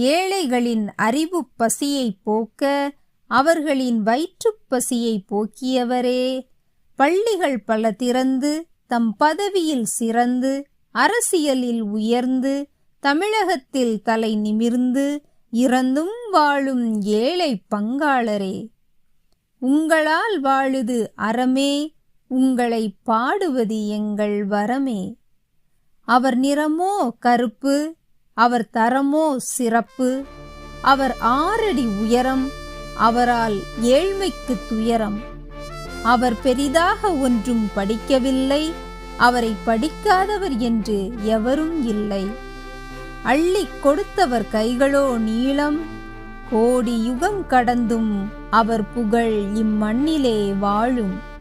ஏழைகளின் அறிவுப் பசியைப் போக்க அவர்களின் வயிற்றுப் பசியைப் போக்கியவரே. பள்ளிகள் பல திறந்து தம் பதவியில் சிறந்து அரசியலில் உயர்ந்து தமிழகத்தில் தலை நிமிர்ந்து இறந்தும் வாழும் ஏழை பங்காளரே. உங்களால் வாழுது அறமே உங்களை பாடுவது எங்கள் வரமே. அவர் நிறமோ கருப்பு அவர் தரமோ சிறப்பு? அவர் ஆறடி உயரம் அவரால் ஏழ்மைக்கு துயரம். அவர் பெரிதாக ஒன்றும் படிக்கவில்லை அவரை படிக்காதவர் என்று எவரும் இல்லை. அள்ளிக் கொடுத்தவர் கைகளோ நீளம் கோடி யுகம் கடந்தும் அவர் புகழ் இம்மண்ணிலே வாழும்.